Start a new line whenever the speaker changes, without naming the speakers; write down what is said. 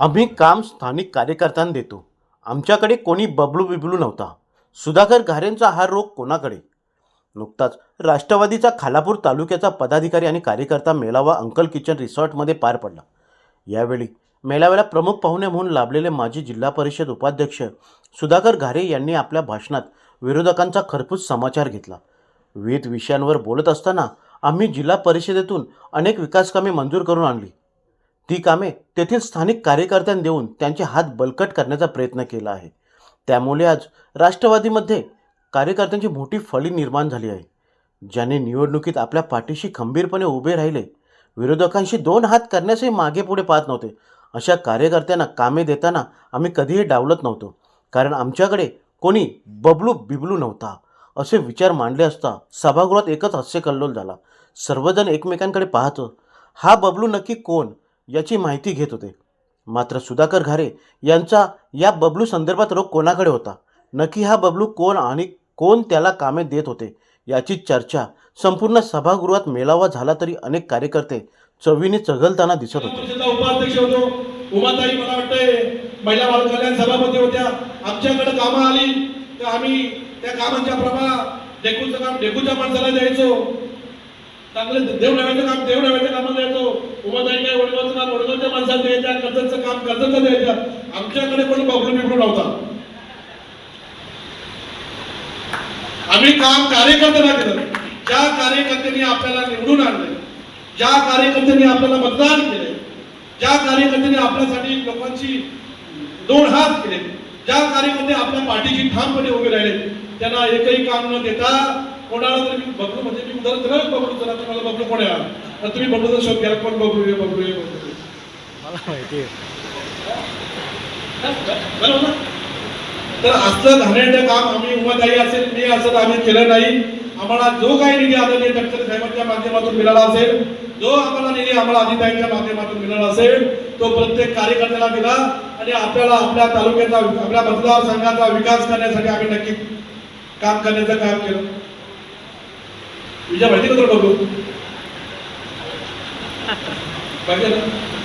आम्ही काम स्थानिक कार्यकर्त्यांना देतो. आमच्याकडे कोणी बबलू बिबलू नव्हता. सुधाकर घारेंचा हा रोग कोणाकडे? नुकताच राष्ट्रवादीचा खालापूर तालुक्याचा पदाधिकारी आणि कार्यकर्ता मेळावा अंकल किचन रिसॉर्टमध्ये पार पडला. यावेळी मेळाव्याला प्रमुख पाहुणे म्हणून लाभलेले माजी जिल्हा परिषद उपाध्यक्ष सुधाकर घारे यांनी आपल्या भाषणात विरोधकांचा खरपूस समाचार घेतला. विविध विषयांवर बोलत असताना आम्ही जिल्हा परिषदेतून अनेक विकासकामे मंजूर करून आणली. ती कामे तेथील स्थानिक कार्यकर्त्यांना देऊन त्यांचे हात बलकट करण्याचा प्रयत्न केला आहे. त्यामुळे आज राष्ट्रवादीमध्ये कार्यकर्त्यांची मोठी फळी निर्माण झाली आहे. ज्याने निवडणुकीत आपल्या पाठीशी खंबीरपणे उभे राहिले विरोधकांशी दोन हात करण्यासही मागे पुढे पाहत नव्हते. अशा कार्यकर्त्यांना कामे देताना आम्ही कधीही डावलत नव्हतो कारण आमच्याकडे कोणी बबलू बिबलू नव्हता असे विचार मांडले असता सभागृहात एकच हास्यकल्लोल झाला. सर्वजण एकमेकांकडे पाहतो हा बबलू नक्की कोण? याची माहिती घेत होते. मात्र सुधाकर घारे यांचा या बबलू संदर्भात रोग कोणाकडे होता? नक्की हा बबलू कोण आणि कोण त्याला कामे देत होते? याची चर्चा संपूर्ण सभागृहात मेलावा झाला तरी अनेक कार्यकर्ते चवीने चघलताना दिसत होते.
उपाध्यक्ष होतो. उमाताई मला वाटतंय महिला बाल कल्याण सभापती होत्या. आमच्याकडे कामं आली. तर आम्ही त्या कामांच्या प्रमाणात डेकूचं काम डेकूच्या माणसाला द्यायचो. चांगले देव नव्याचं काम देव नव्याच्या कामाला द्यायचो उमाताई काय वडगावचं काम वडगावच्या माणसाला द्यायच्या कर्जतचं काम कर्जतचं द्यायचं आमच्याकडे पण बबलू बिबलू नव्हता. आम्ही काम कार्यकर्त्यांना केलं. ज्या कार्यकर्त्यांनी आपल्याला निवडून आणले ज्या कार्यकर्त्यांनी आपल्याला मतदान केले ज्या कार्यकर्त्यांनी आपल्यासाठी लोकांची दोन हात केले ज्या कार्यकर्ते आपल्या पाठीशी ठामपणे उभे राहिले त्यांना एकही काम न देता कोणाला तरी बबलू म्हणजे मी उदाहरण दिलं बबलू जरा तुम्हाला बबलू कोण आहे तर तुम्ही बबलूचा शोध घ्या कोण बबलू आहे बबलू आहे बबलू.
मला माहिती?
तर असलं घाणेरडं काम आम्ही उमाताई असेल मी असं आम्ही केलं नाही आम्हाला जो काही निधी आदरणीय डॉक्टर साहेबांच्या माध्यमातून मिळाला असेल जो आम्हाला निधी आम्हाला अधिताईंच्या माध्यमातून मिळाला असेल तो प्रत्येक कार्यकर्त्याला दिला आणि आपल्याला आपल्या तालुक्याचा आपल्या मतदारसंघाचा विकास करण्यासाठी आम्ही नक्की काम करण्याचं काम केलं विजय माहिती का तुला बघू पाहिजे ना?